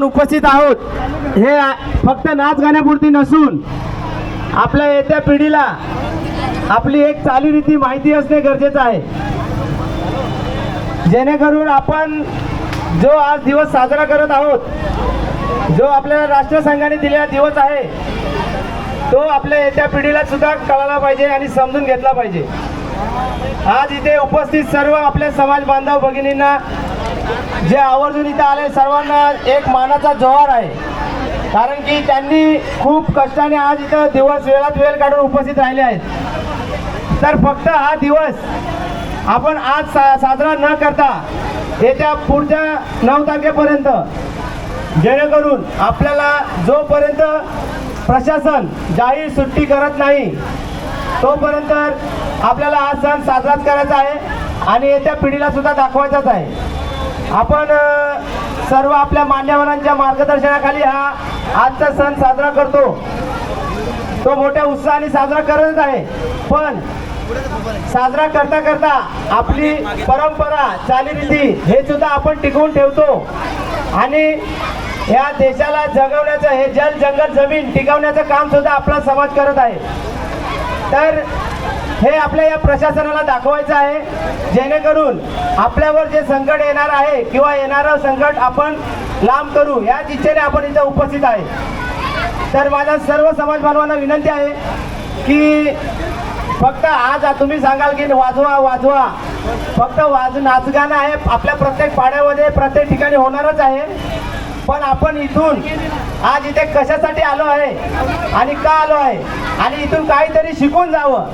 आपण उपस्थित आहोत. हे फक्त नाच गाण्यापुरती नसून आपल्या येत्या पिढीला आपली एक चालीरीती माहिती असणे गरजेचं आहे. जेणेकरून आपण जो आज दिवस साजरा करत आहोत जो आपल्याला राष्ट्रसंघाने दिलेला दिवस आहे तो आपल्या येत्या पिढीला सुद्धा कळाला पाहिजे आणि समजून घेतला पाहिजे. आज इथे उपस्थित सर्व आपल्या समाज बांधव भगिनींना जे आवर्जून इथं आले सर्वांना एक मानाचा जोहार आहे. कारण की त्यांनी खूप कष्टाने आज इथं दिवस वेळात वेळ काढून उपस्थित राहिले आहेत. तर फक्त हा दिवस आपण आज सा साजरा न करता येत्या पुढच्या नऊ तारखेपर्यंत जेणेकरून आपल्याला जोपर्यंत प्रशासन जाहीर सुट्टी करत नाही तोपर्यंत आपल्याला हा सण साजराच करायचा आहे आणि येत्या पिढीला सुद्धा दाखवायचाच आहे. आपण सर्व आपल्या मान्यवरांच्या मार्गदर्शनाखाली हा आजचा सण साजरा करतो. तो मोठ्या उत्साहाने साजरा करत आहे. पण साजरा करता करता आपली परंपरा चालीरीती हे सुद्धा आपण टिकवून ठेवतो. आणि या देशाला जगवण्याचं हे जल जंगल जमीन टिकवण्याचं काम सुद्धा आपला समाज करत आहे. तर हे आपल्या या प्रशासनाला दाखवायचं आहे. जेणेकरून आपल्यावर जे संकट येणार आहे किंवा येणारं संकट आपण लांब करू याच इच्छेने आपण इथं उपस्थित आहे. तर माझ्या सर्व समाज बांधवांना विनंती आहे की फक्त आज तुम्ही सांगाल की वाजवा वाजवा. फक्त वाज नाचगाणं आहे आपल्या प्रत्येक पाड्यामध्ये प्रत्येक ठिकाणी होणारच आहे. पण आपण इथून आज इथे कशासाठी आलो आहे आणि का आलो आहे? आणि इथून काहीतरी शिकून जावं.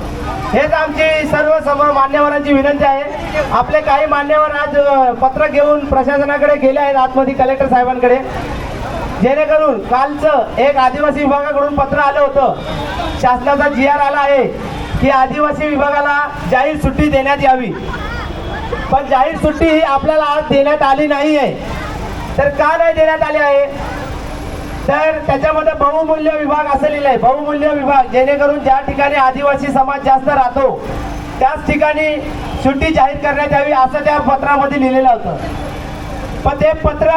हेच आमची सर्व सम मान्यवरांची विनंती आहे. आपले काही मान्यवर आज पत्र घेऊन प्रशासनाकडे गेले आहेत आतमध्ये कलेक्टर साहेबांकडे. जेणेकरून कालचं एक आदिवासी विभागाकडून पत्र आलं होतं. शासनाचा जी आर आला आहे की आदिवासी विभागाला जाहीर सुट्टी देण्यात यावी. पण जाहीर सुट्टी ही आपल्याला आज देण्यात आली नाही आहे तर का नाही देण्यात आली आहे? तर त्याच्यामध्ये बहुमूल्य विभाग असं लिहिलं आहे बहुमूल्य विभाग जेणेकरून ज्या ठिकाणी आदिवासी समाज जास्त राहतो त्याच ठिकाणी सुट्टी जाहीर करण्यात यावी असं त्या पत्रामध्ये लिहिलेलं होतं. पण ते पत्र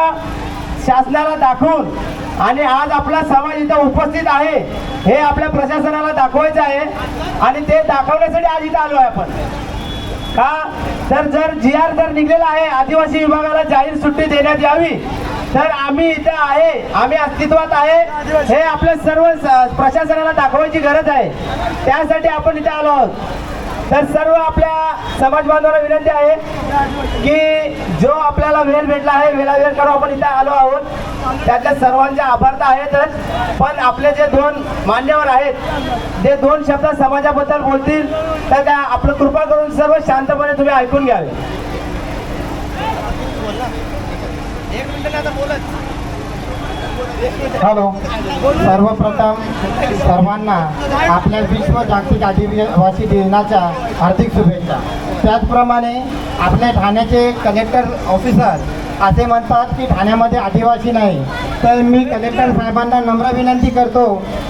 शासनाला दाखवून आणि आज आपला समाज इथं उपस्थित आहे हे आपल्या प्रशासनाला दाखवायचं आहे आणि ते दाखवण्यासाठी आज इथं आलो आहे आपण. का? तर जर जी आर जर निघलेला आहे आदिवासी विभागाला जाहीर सुट्टी देण्यात यावी तर आम्ही इथं आहे आम्ही अस्तित्वात आहे. हे आपल्या सर्व प्रशासनाला दाखवायची गरज आहे. त्यासाठी आपण इथे आलो आहोत. तर सर्व आपल्या समाज बांधवांना विनंती आहे की जो आपल्याला वेळ भेटला आहे वेळा वेळ करून आपण इथे आलो आहोत. त्यातल्या सर्वांचे आभार तर आहेतच पण आपले जे दोन मान्यवर आहेत ते दोन शब्द समाजाबद्दल बोलतील तर त्या आपलं कृपा करून सर्व शांतपणे तुम्ही ऐकून घ्यावे. हॅलो. सर्वप्रथम सर्वांना आपल्या विश्व जागतिक आदिवासी दिनाच्या हार्दिक शुभेच्छा. त्याचप्रमाणे आपल्या ठाण्याचे कलेक्टर ऑफिसर असे म्हणतात की ठाण्यामध्ये आदिवासी नाही. तर मी कलेक्टर साहेबांना नम्र विनंती करतो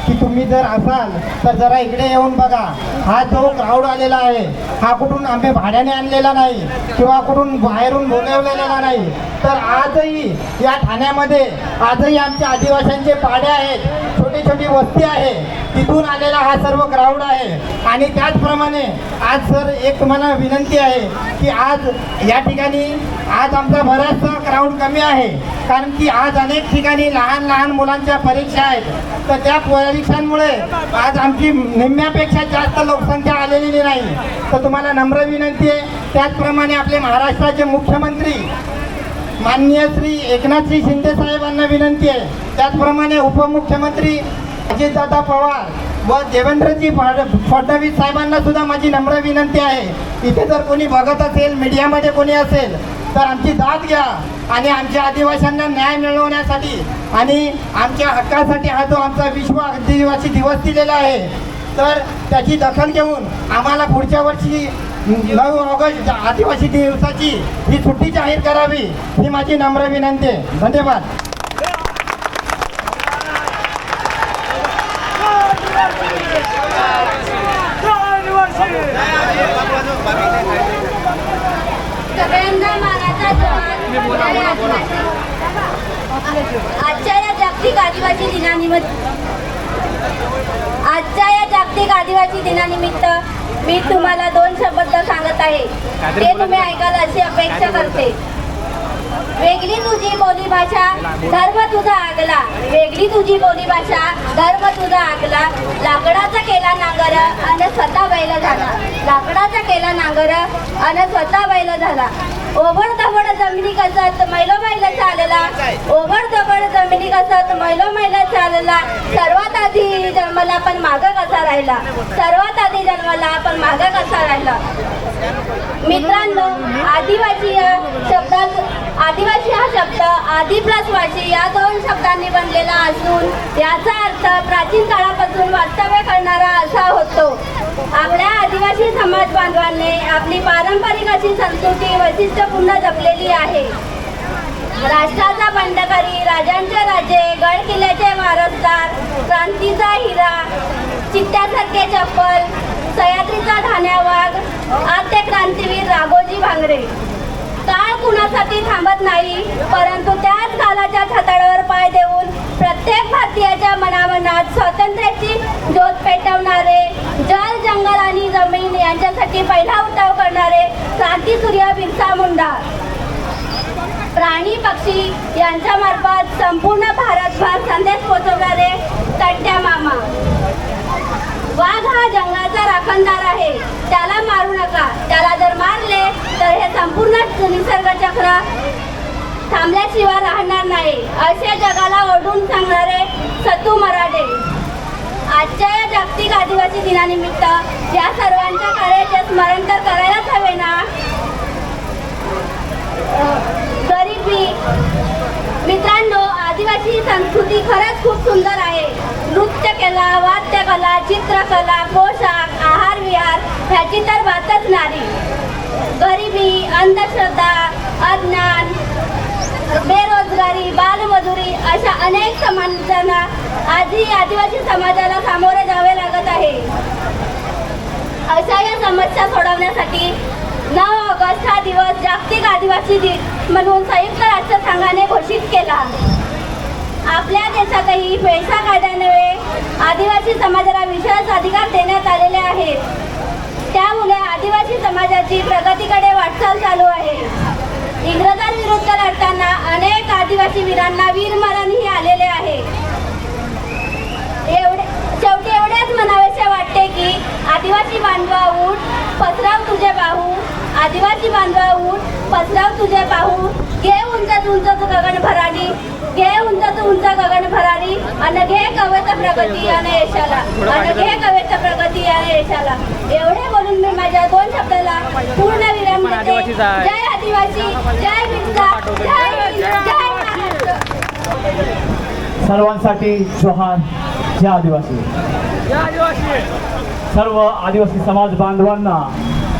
की तुम्ही जर असाल तर जरा इकडे येऊन बघा. हा जो क्राऊड आलेला आहे हा कुठून आम्ही भाड्याने आणलेला नाही किंवा कुठून बाहेरून बोलवलेला नाही. तर आजही या ठाण्यामध्ये आजही आमच्या आदिवासींचे पाड्या आहेत छोटी छोटी वस्ती आहे. तिथून आलेला हा सर्व क्राऊड आहे. आणि त्याचप्रमाणे आज सर एक तुम्हाला विनंती आहे की आज या ठिकाणी आज आमचा बराचसा क्राऊड कमी आहे. कारण की आज अनेक ठिकाणी लहान लहान मुलांच्या परीक्षा आहेत. तर त्या परीक्षांमुळे आज आमची निम्म्यापेक्षा जास्त लोकसंख्या आलेली नाही. तर तुम्हाला नम्र विनंती आहे. त्याचप्रमाणे आपले महाराष्ट्राचे मुख्यमंत्री माननीय श्री एकनाथजी शिंदे साहेबांना विनंती आहे. त्याचप्रमाणे उपमुख्यमंत्री अजितदादा पवार व देवेंद्रजी फड- फडणवीस साहेबांना सुद्धा माझी नम्र विनंती आहे. इथे जर कोणी बघत असेल मीडियामध्ये कोणी असेल तर आमची दाद घ्या आणि आमच्या आदिवासींना न्याय मिळवण्यासाठी आणि आमच्या हक्कासाठी हा जो आमचा विश्व आदिवासी दिवस दिलेला आहे तर त्याची दखल घेऊन आम्हाला पुढच्या वर्षी नऊ ऑगस्ट आदिवासी दिवसाची ही सुट्टी जाहीर करावी ही माझी नम्र विनंती आहे. धन्यवाद आनंद मानाचा जवान जय आदिवासी. आजच्या या जागतिक आदिवासी दिनानिमित्त आजच्या या जागतिक आदिवासी दिनानिमित्त मी तुम्हाला दोन शब्द सांगत आहे. ते तुम्ही ऐकाल अशी अपेक्षा करते. वेगळी तुझी बोली भाषा धर्म तुझा आगला. वेगळी तुझी बोली भाषा धर्म तुझा आगला. लाकडाचा केला नांगर आणि स्वतः बैल झाला. लाकडाचा केला नांगर आणि स्वतः बैल झाला. ओबड दबड जमिनी कसत मैलो मैला चालला. ओबड दबड जमिनी कसत मैलो मैला चालला. सर्वात आधी जन्मला पण माग कसा राहिला. सर्वात आधी जन्मला पण माग कसा राहिला. मित्रांनो आदिवासी या शब्दात आदिवासी हा शब्द आदि प्लस वाशी या दोन शब्दांनी बनलेला असून याचा अर्थ प्राचीन काळापासून वास्तव्य करणारा असा होतो. आपल्या आदिवासी समाज बांधवांनी आपली पारंपरिक अशी संस्कृती वैशिष्ट्यपूर्ण जपलेली आहे. राष्ट्राचा बंडकारी राजांचे राजे गड किल्ल्याचे वारसदार क्रांतीचा हिरा चित्त्यासारखे चप्पल सह्याद्रीचा धान्या वाघ आद्य क्रांतीवीर राघोजी भांगरे. काळ कुणासाठी थांबत नाही परंतु त्याच कालाच्या छताडावर पाय देऊन प्रत्येक भारतीयाच्या मनामनात स्वातंत्र्याची ज्योत पेटवणारे जल जंगल आणि जमीन यांच्यासाठी पहिला उठाव करणारे क्रांती सूर्य बिरसा मुंडा. प्राणी पक्षी यांच्या मार्फत संपूर्ण भारतभर संदेश पोहोचवणारे तट्ट्या मामा. वाघ हा जंगलाचा राखणदार आहे. त्याला मारू नका. त्याला जर मारले तर हे संपूर्ण निसर्ग चक्र थांबल्याशिवाय राहणार नाही. असे जगाला ओढून सांगणारे सतू मराठे. आजच्या या जागतिक आदिवासी दिनानिमित्त या सर्वांच्या कार्याचे स्मरण तर करायलाच हवे ना? गरिबी मित्रांनो आदिवासी संस्कृती खरंच खूप सुंदर आहे. चित्रकला पोशाख आहार विहार ह्याची तर बातच नाही. गरिबी अंधश्रद्धा अज्ञान बेरोजगारी बालमजुरी अशा अनेक समाजांना आधी आदिवासी समाजाला सामोरे जावे लागत आहे. अशा या समस्या सोडवण्यासाठी नऊ ऑगस्ट हा दिवस जागतिक आदिवासी दिन म्हणून संयुक्त राष्ट्रसंघाने घोषित केला. आपल्या देशातही पैसा कायद्यान्वये आदिवासी समाजाला विशेष अधिकार देण्यात आलेले आहेत. त्यामुळे आदिवासी समाजाची प्रगतीकडे वाटचाल चालू आहे. इंग्रजांविरुद्ध लढताना अनेक आदिवासी वीरांना वीरमरणही आलेले आहे. एवढे शेवटी एवढेच म्हणावेसे वाटते की आदिवासी बांधवा उठ पसराव तुझे बाहू आदिवासी बांधवा उठ पसराव तुझे बाहू घे उंच उंच गगन भरारी घे उंच उंच गगन भरारी आणि घे कवेत प्रगती आणि यशाला आणि घे कवेत प्रगती आणि यशाला एवढे बोलून मी माझ्या दोन शब्दाला पूर्ण विराम देते जय. आदिवासी जय बिरसा जय हिंद, जय महाराष्ट्र. सर्वांसाठी जोहार जय आदिवासी. सर्व आदिवासी समाज बांधवांना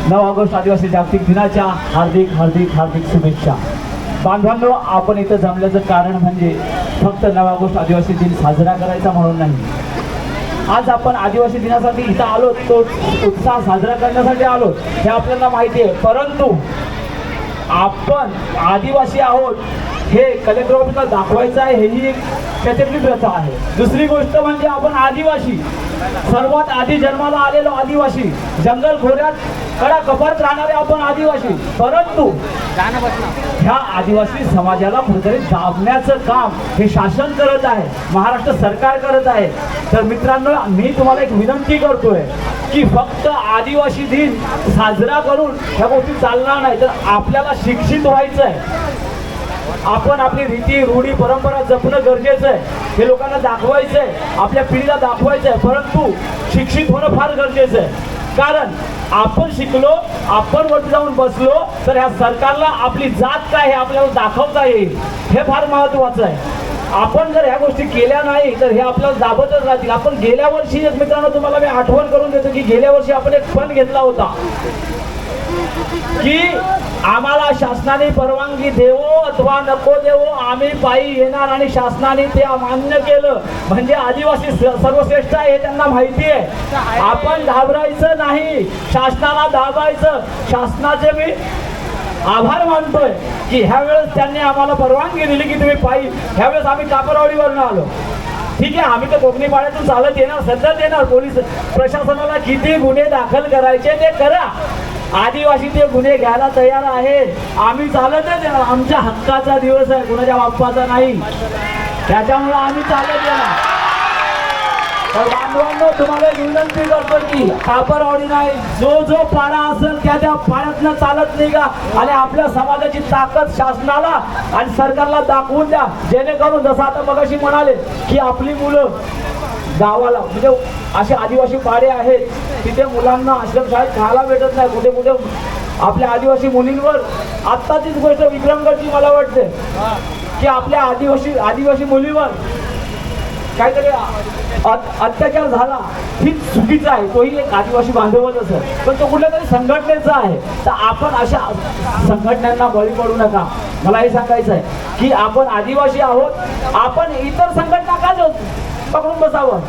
नऊ ऑगस्ट आदिवासी जागतिक दिनाच्या हार्दिक हार्दिक हार्दिक शुभेच्छा. बांधवांनो आपण इथं जमल्याचं कारण म्हणजे फक्त नवा गोष्ट आदिवासी दिन साजरा करायचा म्हणून नाही. आज आपण आदिवासी दिनासाठी इथं आलो तो उत्साह साजरा करण्यासाठी आलो हे आपल्याला माहिती आहे. परंतु आपण आदिवासी आहोत. हे कलेक्टर ऑफिसला दाखवायचं आहे हेही एक त्याच्यातली प्रथा आहे. दुसरी गोष्ट म्हणजे आपण आदिवासी सर्वात आधी जन्माला आलेलो आदिवासी जंगल खोऱ्यात कडा कपात राहणारे आपण आदिवासी. परंतु ह्या आदिवासी समाजाला कुठेतरी दाबण्याचं काम हे शासन करत आहे महाराष्ट्र सरकार करत आहे. तर मित्रांनो मी तुम्हाला एक विनंती करतोय की फक्त आदिवासी दिन साजरा करून ह्या गोष्टी चालणार नाही तर आपल्याला शिक्षित व्हायचं आहे आपण आपली रीती रूढी परंपरा जपणं गरजेचं आहे. हे लोकांना दाखवायचं आहे आपल्या पिढीला दाखवायचं आहे परंतु शिक्षित होणं फार गरजेचं आहे. कारण आपण शिकलो आपण वरती जाऊन बसलो तर ह्या सरकारला आपली जात काय हे आपल्याला दाखवता येईल. हे फार महत्वाचं आहे. आपण जर ह्या गोष्टी केल्या नाही तर हे आपल्याला दाबतच राहतील. आपण गेल्या वर्षी एक मित्रांनो तुम्हाला मी आठवण करून देतो की गेल्या वर्षी आपण एक पण घेतला होता. की आम्हाला शासनाने परवानगी देवो अथवा नको देवो आम्ही पायी येणार आणि शासनाने ते मान्य केलं. म्हणजे आदिवासी सर्वश्रेष्ठ आहे हे त्यांना माहिती आहे. आपण घाबरायचं नाही. शासनाला दाबायचं. शासनाचे मी आभार मानतोय की ह्यावेळेस त्यांनी आम्हाला परवानगी दिली की तुम्ही पायी ह्यावेळेस आम्ही कापरवाडीवरून आलो. ठीक आहे आम्ही तर कोकणी पाड्यातून चालत येणार सध्या येणार. पोलीस प्रशासनाला किती गुन्हे दाखल करायचे ते करा. आदिवासी ते गुन्हे घ्यायला तयार आहेत. आम्ही चालतच येणार आमच्या हक्काचा दिवस आहे. कुणाच्या बाप्पाचा नाही. त्याच्यामुळे आम्ही चालत येणार तर तुम्हाला एक विनंती करतो की कापरवाडी नाही. जो जो पाडा असेल त्या त्या पाड्यातनं चालत नाही का आणि आपल्या समाजाची ताकद शासनाला आणि सरकारला दाखवून द्या. जेणेकरून जसं आता मगाशी म्हणाले की आपली मुलं गावाला. म्हणजे असे आदिवासी पाडे आहेत तिथे मुलांना आश्रमशाळेत खायला भेटत नाही. कुठे कुठे आपल्या आदिवासी मुलींवर आत्ताचीच गोष्ट विक्रमगडची मला वाटते. की आपल्या आदिवासी आदिवासी मुलीवर काहीतरी अत्याचार झाला ही चुकीचा आहे. तोही एक आदिवासी बांधवच असेल. पण तो कुठल्या तरी संघटनेचा आहे. तर आपण अशा संघटनांना बळी पडू नका. मला हे सांगायचं आहे की आपण आदिवासी आहोत. आपण इतर संघटना का जोडतो? पकडून बसावं.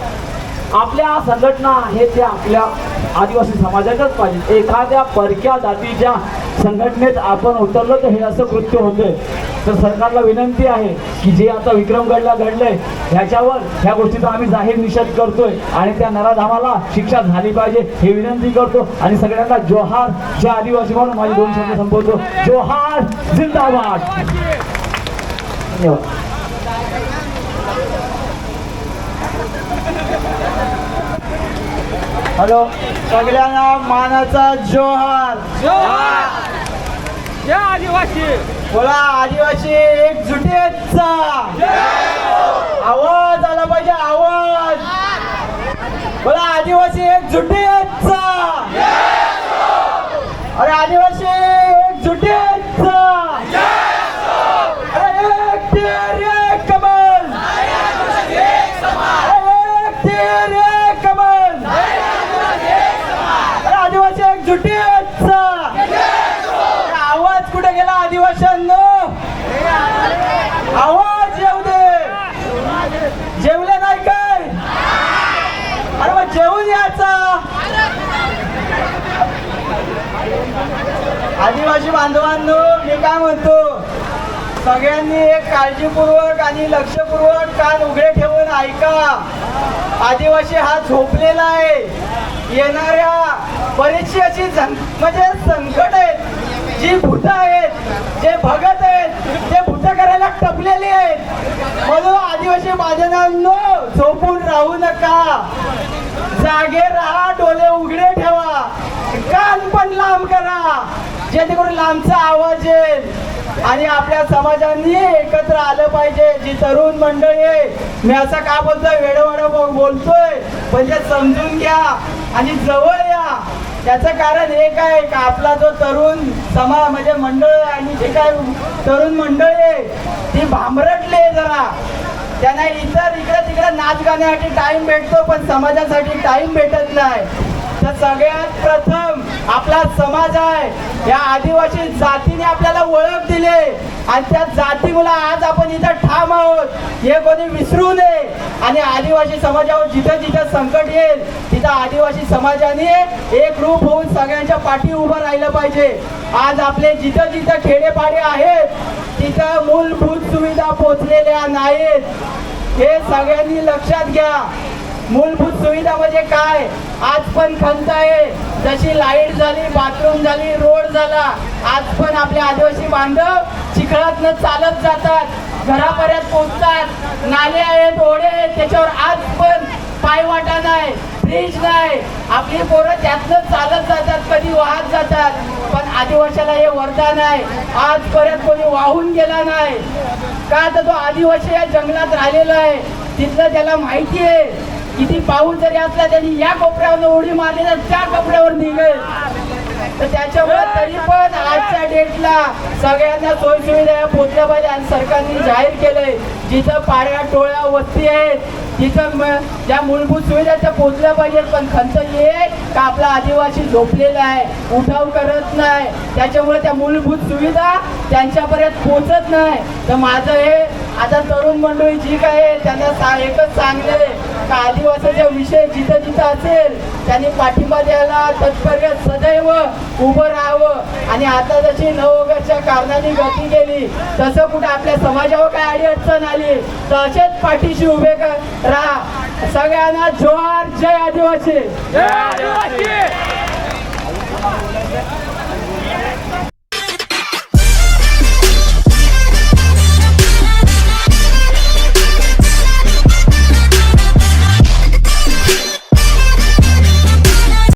आपल्या संघटना हे त्या आपल्या आदिवासी समाजाच्याच पाहिजे एखाद्या परक्या जातीच्या संघटनेत आपण उतरलो तर हे असं कृत्य होतंय. तर सरकारला विनंती आहे की जे आता विक्रमगडला घडलंय ह्याच्यावर ह्या गोष्टीचा आम्ही जाहीर निषेध करतोय आणि त्या नराधामाला शिक्षा झाली पाहिजे हे विनंती करतो. आणि सगळ्यांना जोहार जे आदिवासी म्हणून माझे दोन शब्द संपवतो. जोहार जिंदाबाद. धन्यवाद. हॅलो सगळ्यांना मानाचा जोहार. जय आदिवासी! बोला आदिवासी एकजुटीचा. आवाज आला पाहिजे आवाज. बोला आदिवासी एकजुटीचा. अरे आदिवासी एकजुटीचा अरे एक तीर एक कमल अरे एक तीर एक कमल अरे आदिवासी एकजुटीचा आवाज कुठे गेला आदिवासींनो आवाज येऊ दे जेवले नाही काय अरे मग जेवून याचा आदिवासी बांधवांनो मी काय म्हणतो? सगळ्यांनी एक काळजीपूर्वक आणि लक्षपूर्वक कान उघडे ठेवून ऐका. आदिवासी हा झोपलेला आहे. येणाऱ्या बरीचशी अशी म्हणजे संकट आहेत. जी भूत आहेत जे भगत आहेत ते भूत करायला टपलेले आहेत. म्हणून आदिवासी बांधवांनो झोपून राहू नका. जागे राहा डोले उघडे ठेवा. कान पण लांब करा. जेणेकरून लांबचा आवाज येईल आणि आपल्या समाजांनी एकत्र आलं पाहिजे. जी तरुण मंडळी आहे मी असं का बोलतोय? वेडवाड बोलतोय. पण ते समजून घ्या आणि जवळ या. त्याचं कारण एक आहे का आपला जो तरुण समा म्हणजे मंडळ आणि जे काय तरुण मंडळी आहे ती भांबरटले जरा. त्यांना इतर इकडे तिकडे नाच गाण्यासाठी टाइम भेटतो पण समाजासाठी टाइम भेटत नाही. तर सगळ्यात प्रथम आपला समाज आहे. या आदिवासी जातीने आपल्याला ओळख दिले. आणि त्या जातीमुळे आज आपण इथं ठाम आहोत. हे कोणी विसरू नये. आणि आदिवासी समाजावर जिथं जिथं संकट येईल तिथं आदिवासी समाजाने एक रूप होऊन सगळ्यांच्या पाठी उभं राहिलं पाहिजे. आज आपले जिथं जिथं खेडेपाडे आहेत तिथं मूलभूत सुविधा पोचलेल्या नाहीत. हे सगळ्यांनी लक्षात घ्या. मूलभूत सुविधा म्हणजे काय? आज पण खंत आहे. जशी लाइट झाली बाथरूम झाली रोड झाला आज पण आपले आदिवासी बांधव चिखळातनं चालत जातात. घरापर्यंत पोचतात नाले आहेत ओढे आहेत त्याच्यावर आज पण पायवाटा नाही ब्रिज नाही. आपली पोरं त्यातनं चालत जातात कधी वाहत जातात. पण आदिवाशाला हे वरदान आहे. आजपर्यंत कोणी वाहून गेला नाही. का तर तो आदिवासी या जंगलात राहिलेला आहे. तिथलं त्याला माहिती आहे. किती पाऊस जरी असला त्यांनी या कोपऱ्यावर उडी मारली तर त्या कोपऱ्यावर निघेल. तर त्याच्यामुळे तरी पण आजच्या डेटला सगळ्यांना सोयीसुविधा पोचल्या पाहिजे आणि सरकारने जाहीर केलंय. जिथं पाड्या टोळ्या वस्ती आहेत तिथं ज्या मूलभूत सुविधा त्या पोचल्या पाहिजेत. पण खंत ये का आपला आदिवासी झोपलेला आहे उठाव करत नाही. त्याच्यामुळे त्या मूलभूत सुविधा त्यांच्यापर्यंत पोचत नाही. तर माझं हे आता तरुण मंडळी जी काय आहे, त्यांना सा एकच सांगले का आदिवासीचा विषय जिथं जिथं असेल त्यांनी पाठिंबा द्यायला तत्पर सदैव उभं राहावं. आणि आता जशी नवोगतच्या कारणाने गती केली तसं कुठे आपल्या समाजावर काय अडीअडचण आली तर असेच पाठीशी उभे क- राहा. सगळ्यांना जोहार. जय आदिवासी. जय आदिवासी.